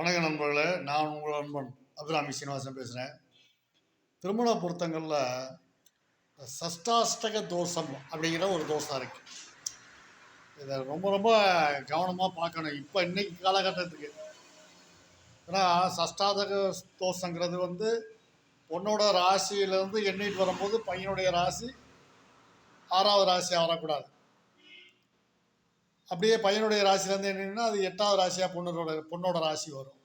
வணக்க நண்பர்களே நான் உங்கள் நண்பன் அபிராமி சீனிவாசன் பேசுகிறேன் திருமண பொருத்தங்களில் சஷ்டாஷ்டக தோஷம் அப்படிங்கிற ஒரு தோஷம் இருக்குது இதை ரொம்ப ரொம்ப கவனமாக பார்க்கணும். இப்போ இன்னைக்கு காலகட்டத்துக்கு. ஏன்னா சஷ்டாதக தோஷங்கிறது வந்து பொண்ணோட ராசியிலேருந்து எண்ணிட்டு வரும்போது பையனுடைய ராசி ஆறாவது ராசியாக வரக்கூடாது அப்படியே பையனுடைய ராசிலேருந்து என்னென்னா அது எட்டாவது ராசியாக பொண்ணோட பொண்ணோட ராசி வரும்.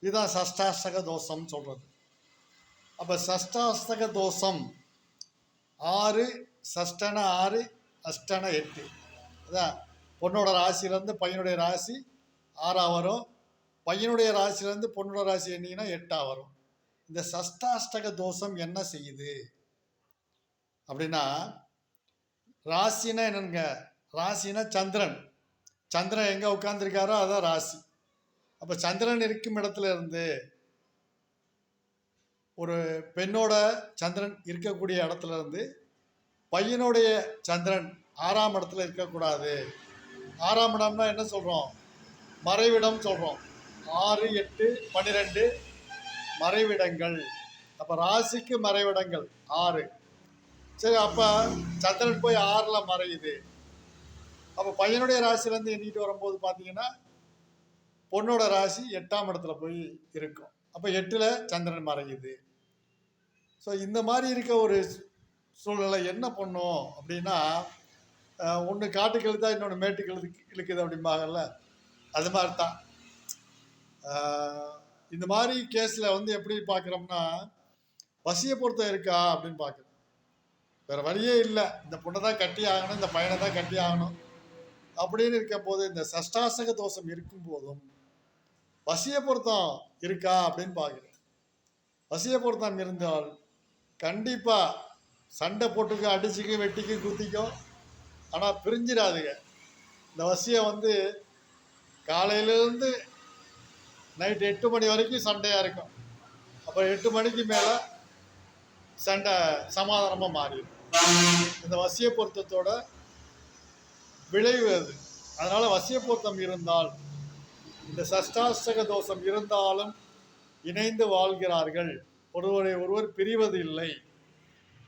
இதுதான் சஷ்டாஷ்டக தோஷம்னு சொல்கிறது அப்போ சஷ்டாஷ்டக தோஷம் ஆறு சஷ்டன ஆறு அஷ்டன எட்டு. அதான் பொண்ணோட ராசியிலேருந்து பையனுடைய ராசி ஆறாக வரும். பையனுடைய ராசியிலேருந்து பொண்ணோட ராசி என்னீங்கன்னா எட்டாக வரும். இந்த சஷ்டாஷ்டக தோஷம் என்ன செய்யுது? அப்படின்னா ராசினா என்னங்க? ராசினா சந்திரன். சந்திரன் எங்கே உட்காந்துருக்காரோ அதான் ராசி. அப்போ சந்திரன் இருக்கும் இடத்துல இருந்து ஒரு பெண்ணோட சந்திரன் இருக்கக்கூடிய இடத்துல இருந்து பையனுடைய சந்திரன் ஆறாம் இடத்துல இருக்கக்கூடாது. ஆறாம் இடம்னா என்ன சொல்கிறோம் மறைவிடம் சொல்கிறோம் ஆறு எட்டு பன்னிரெண்டு மறைவிடங்கள். அப்போ ராசிக்கு மறைவிடங்கள் ஆறு. சரி அப்போ சந்திரன் போய் ஆறில் மறையுது. அப்போ பையனுடைய ராசிலேருந்து எண்ணிட்டு வரும்போது பார்த்தீங்கன்னா பொண்ணோட ராசி எட்டாம் இடத்துல போய் இருக்கும். அப்போ எட்டில் சந்திரன் மறையுது. ஸோ இந்த மாதிரி இருக்க ஒரு சூழ்நிலை என்ன பண்ணும் அப்படின்னா ஒன்று காட்டுக்கு இழுத்தா இன்னொன்று மேட்டுக்கு இழுது இழுக்குது அப்படிம்பாங்கல்ல? அது மாதிரி தான் இந்த மாதிரி கேஸில் வந்து எப்படி பார்க்குறோம்னா வசியை பொறுத்த இருக்கா அப்படின்னு பார்க்குறோம் வேறு வழியே இல்லை. இந்த பொண்ணை தான் கட்டி ஆகணும் இந்த பையனை தான் கட்டி ஆகணும் அப்படின்னு இருக்க போது இந்த சஷ்டாசக தோஷம் இருக்கும் போதும் வசிய பொருத்தம் இருக்கா அப்படின்னு பார்க்குறேன். வசிய பொருத்தம் இருந்தால் கண்டிப்பாக சண்டை போட்டுக்க அடிச்சுக்க வெட்டிக்க குத்திக்கும். ஆனால் பிரிஞ்சிடாதுங்க. இந்த வசியம் வந்து காலையிலேருந்து நைட் எட்டு மணி வரைக்கும் சண்டையாக இருக்கும். அப்புறம் எட்டு மணிக்கு மேலே சண்டை சமாதானமாக மாறிடும். இந்த வசிய பொருத்தத்தோட விளைவு அது. அதனால் வசிய பொருத்தம் இருந்தால் இந்த சஷ்டாஷ்டக தோஷம் இருந்தாலும் இணைந்து வாழ்கிறார்கள். ஒருவரை ஒருவர் பிரிவது இல்லை.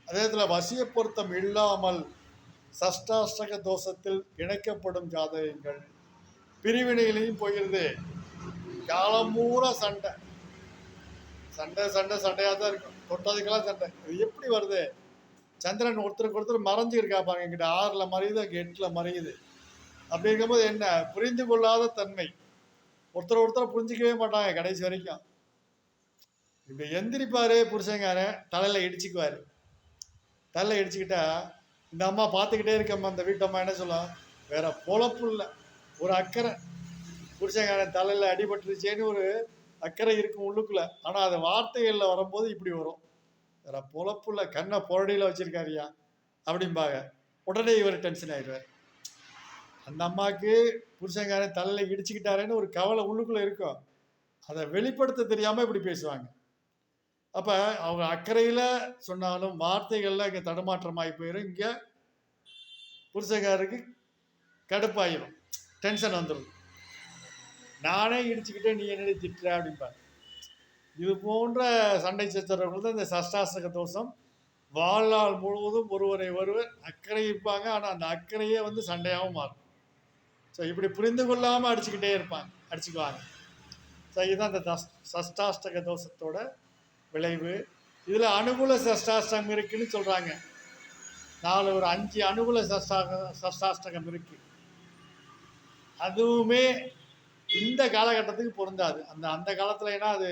அதே இதில் வசிய பொருத்தம் இல்லாமல் சஷ்டாஷ்டக தோஷத்தில் இணைக்கப்படும் ஜாதகங்கள் பிரிவினையிலையும் போகிறது காலம் பூரா சண்டை. சண்டை சண்டை சண்டையாக தான் இருக்கும். தொட்டதுக்கெல்லாம் சண்டை. இது எப்படி வருது? சந்திரன் ஒருத்தருக்கு ஒருத்தர் மறைஞ்சு இருக்கா பாருங்க ஆறில் மறையுது அங்கே எட்டில் மறையுது. அப்படி இருக்கும்போது என்ன? புரிந்து கொள்ளாத தன்மை. ஒருத்தர் ஒருத்தரை புரிஞ்சிக்கவே மாட்டாங்க கடைசி வரைக்கும். இப்படி எந்திரிப்பாரு புருஷங்காரன் தலையில் இடிச்சுக்குவார். தலையில் இடிச்சுக்கிட்டா இந்த அம்மா பார்த்துக்கிட்டே இருக்கம்மா அந்த வீட்டம்மா என்ன சொல்லலாம் வேற பொழப்பு இல்லை. ஒரு அக்கறை. புருஷங்காரன் தலையில் அடிபட்டுருச்சேன்னு ஒரு அக்கறை இருக்கும் உள்ளுக்குள்ள. ஆனால் அது வார்த்தைகளில் வரும்போது இப்படி வரும். பொழப்புல கண்ணை புரடியில் வச்சிருக்காருயா அப்படிம்பாங்க. உடனே இவர் டென்ஷன் ஆயிடுவார். அந்த அம்மாவுக்கு புருஷங்காரன் தலையில் இடிச்சுக்கிட்டாரேன்னு ஒரு கவலை உள்ளுக்குள்ளே இருக்கும். அதை வெளிப்படுத்த தெரியாமல் இப்படி பேசுவாங்க. அப்போ அவங்க அக்கறையில் சொன்னாலும் வார்த்தைகளில் இங்கே தடுமாற்றமாகி போயிடும் இங்கே புருஷங்காருக்கு கடுப்பாயிரும். டென்ஷன் வந்துடும் நானே இடிச்சுக்கிட்டே நீ என்னடி திட்டுற அப்படிம்பாங்க இது போன்ற சண்டை சச்சரவுகள் தான் இந்த சஷ்டாசக தோஷம். வாழ்நாள் முழுவதும் ஒருவரை ஒருவர் அக்கறை இருப்பாங்க. ஆனால் அந்த அக்கறையே வந்து சண்டையாகவும் மாறும். ஸோ இப்படி புரிந்து கொள்ளாமல் அடிச்சுக்கிட்டே இருப்பாங்க அடிச்சுக்குவாங்க. ஸோ இதுதான் இந்த தஸ் சஷ்டாஷ்டக தோஷத்தோட விளைவு. இதில் அனுகூல சஷ்டாஷ்டகம் இருக்குன்னு சொல்கிறாங்க நாலு ஒரு அஞ்சு அனுகூல சஷ்டாக சஷ்டாஷ்டகம் இருக்குது அதுவுமே இந்த காலகட்டத்துக்கு பொருந்தாது. அந்த அந்த காலத்தில் ஏன்னா அது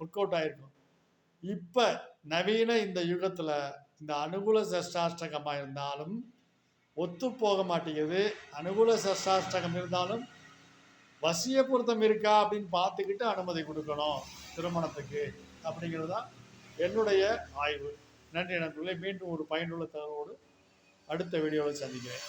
ஒர்க் அவுட் ஆகிருக்கும் இப்போ நவீன இந்த யுகத்தில் இந்த அனுகூல சஷ்டாஷ்டகமாக இருந்தாலும் ஒத்து போக மாட்டேங்குது. அனுகூல சஷ்டாஷ்டகம் இருந்தாலும் வசிய பொருத்தம் இருக்கா அப்படின்னு பார்த்துக்கிட்டு அனுமதி கொடுக்கணும் திருமணத்துக்கு அப்படிங்கிறது தான் என்னுடைய ஆய்வு. நன்றி நண்பர்களே. மீண்டும் ஒரு பயனுள்ள தகவலோடு அடுத்த வீடியோவில் சந்திக்கிறேன்.